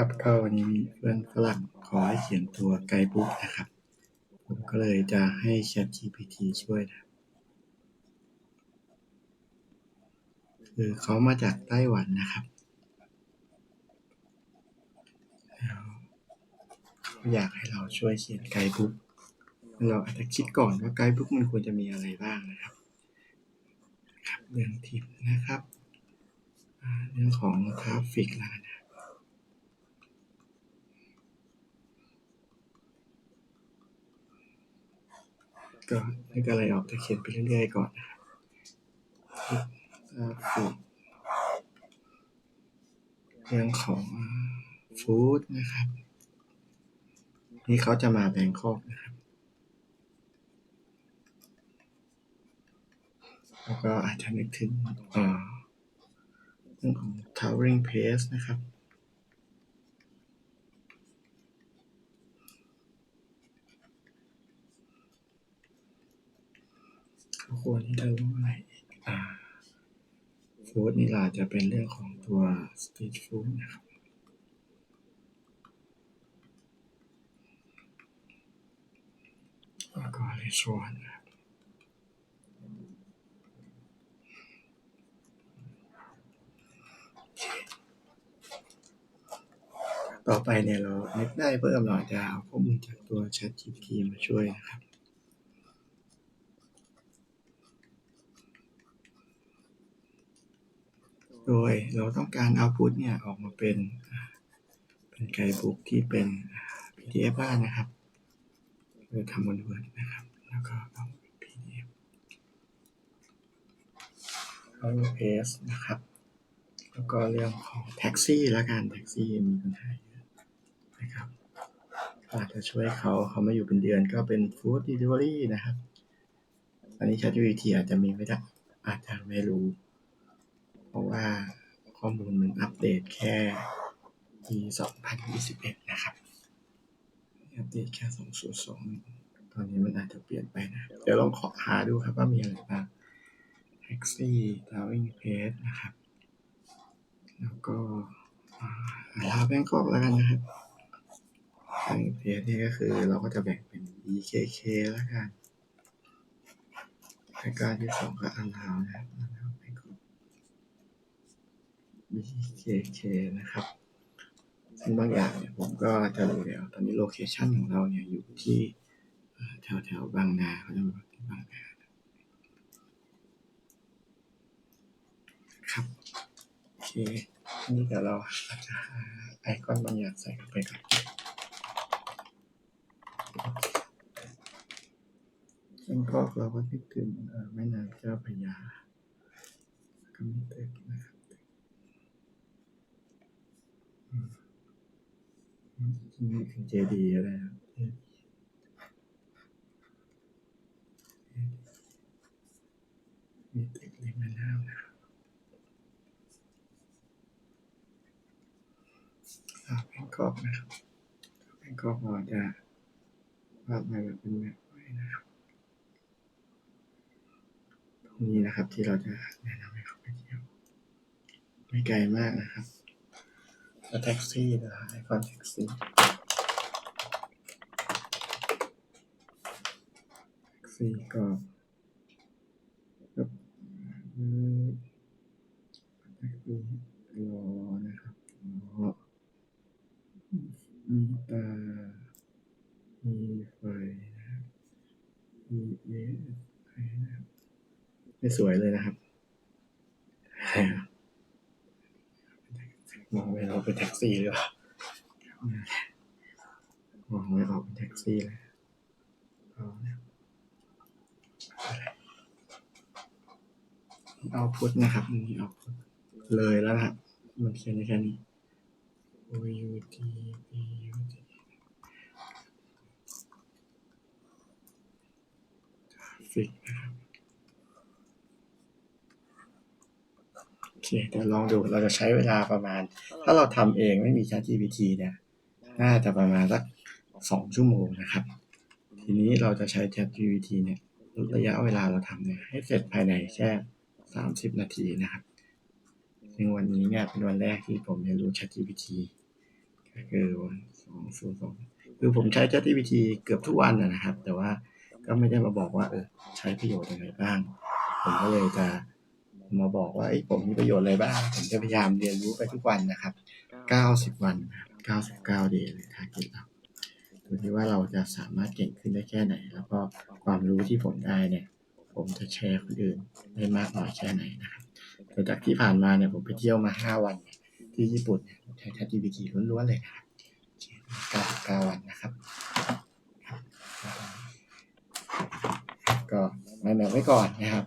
ครับก็วันนี้มีเพื่อนฝรั่งขอให้เขียนตัวไกด์บุ๊กนะครับ ผมก็เลยจะให้ ChatGPT ช่วยนะคือเขามาจากไต้หวันนะครับ อยากให้เราช่วยเขียนไกด์บุ๊กเราอาจจะคิดก่อนว่าไกด์บุ๊กมันควรจะมีอะไรบ้างนะครับ ครับเรื่องทิปนะครับ เรื่องของทราฟิกแล้วนะ ก็นึกอะไรออกจะเขียนไปเรื่อยๆก่อนนะครับเรื่องของฟู้ดนะครับ นี่เขาจะมาแบงคอกนะครับ แล้วก็อาจจะนึกถึงเอ่อเรื่องของ towering pace นะครับ ก็ควรที่จะรู้อะไรอีกอ่าฟู้ดนี่ล่ะจะเป็นเรื่องของตัวสตรีทฟู้ดนะครับแล้วก็เรส a อ r นะครับต่อไปเนี่ยเรานึกได้เพิ่มเราจะเอาข้อมูลจากตัว ChatGPT มาช่วยนะครับ โดยเราต้องการเอาพุทเนี่ยออกมาเป็น เป็นไกด์บุ๊กที่เป็น PDF บ้างนะครับโดยทำบน Word นะครับ แล้วก็เอาเป็น PDF เอา PS นะครับ แล้วก็เรื่องของแท็กซี่แล้วกันแท็กซี่มีปัญหาเยอะนะครับอาจจะช่วยเขาเขามาอยู่เป็นเดือนก็เป็น Food Delivery นะครับ อันนี้ ChatGPT อาจจะมีไม่ได้อาจจะไม่รู้ เพราะว่าข้อมูลมันอัปเดตแค่ปี 2021 นะครับ อัปเดตแค่2.2ตอนนี้มันอาจจะเปลี่ยนไปนะ เดี๋ยวลองขอหาดูครับว่ามีอะไรบ้าง Taxi Towing Page นะครับ แล้วก็อ่าลาแบงกอกแล้วกันนะครับ Towing Page นี่ก็คือเราก็จะแบ่งเป็น BKK แล้วกันรายการที่สองก็อาลาวนะครับอาลาวแบงกอก BKK นะครับซึ่งบางอย่างเนี่ยผมก็จะรู้แล้ว ตอนนี้โลเคชันของเราเนี่ยอยู่ที่แถวแถวบางนาเขาจะบอกที่บางนาครับโอเคนี้เดี๋ยวเราอาจจะหาไอคอนบางอย่างใส่เข้าไปก่อนซึ่งก็เราก็นึกถึงแม่น้ำเจ้าพระยาแล้วก็มีตึกนะครับตึกอืมอืมจริงๆนึก ถึงเจดีย์อะไรครับมีตึกริมแม่น้ำนะครับอ่าแบงกอกนะครับแบงกอกเราจะวาดมาแบบเป็นแบบไว้นะครับตรงนี้นะครับที่เราจะแนะนำให้เขาไปเที่ยว ไม่ไกลมากนะครับ แล้วแท็กซี่นะครับไอคอนแท็กซี่แท็กซี่ก็ก็อืมแท็กซี่รอนะครับรอมีตา มีไฟนะครับมีเอสไฟนะครับไม่สวยเลยนะครับ มองไม่ออกเป็นแท็กซี่หรือเปล่ามองไม่ออกเป็นแท็กซี่เลยเอาเอาพุทนะครับนี่เอาพุทเลยแล้วนะมันเขียนได้แค่นี้ O U T B U T ฟิกนะครับ โอ เคเดี๋ยวลองดูเราจะใช้เวลาประมาณ ถ้าเราทำเองไม่มี ChatGPT เนี่ยน่าจะประมาณสักสองชั่วโมงนะครับ ทีนี้เราจะใช้ ChatGPT เนี่ยลดระยะเวลาเราทำเนี่ยให้เสร็จภายในแค่สามสิบนาทีนะครับซึ่งวันนี้เนี่ยเป็นวันแรกที่ผมเรียนรู้ ChatGPT ก็ก็คือวันสองศูนย์สองคือผมใช้ ChatGPT เกือบทุกวันนะนะครับ แต่ว่าก็ไม่ได้มาบอกว่าเออใช้ประโยชน์ยังไงบ้าง ผมก็เลยจะ มาบอกว่าเอ้ยผมมีประโยชน์อะไรบ้าง ผมจะพยายามเรียนรู้ไปทุกวันนะครับ 90 วันนะครับ99 day เลยทาร์เก็ตเราดูที่ว่าเราจะสามารถเก่งขึ้นได้แค่ไหน แล้วก็ความรู้ที่ผมได้เนี่ย ผมจะแชร์คนอื่นได้มากน้อยแค่ไหนนะครับแต่จากที่ผ่านมาเนี่ยผมไปเที่ยวมา 5 วันเนี่ยที่ญี่ปุ่นเนี่ยใช้ ChatGPT ล้วนๆเลยนะครับ99 วันนะครับ ก็มาแนวไว้ก่อนนะครับ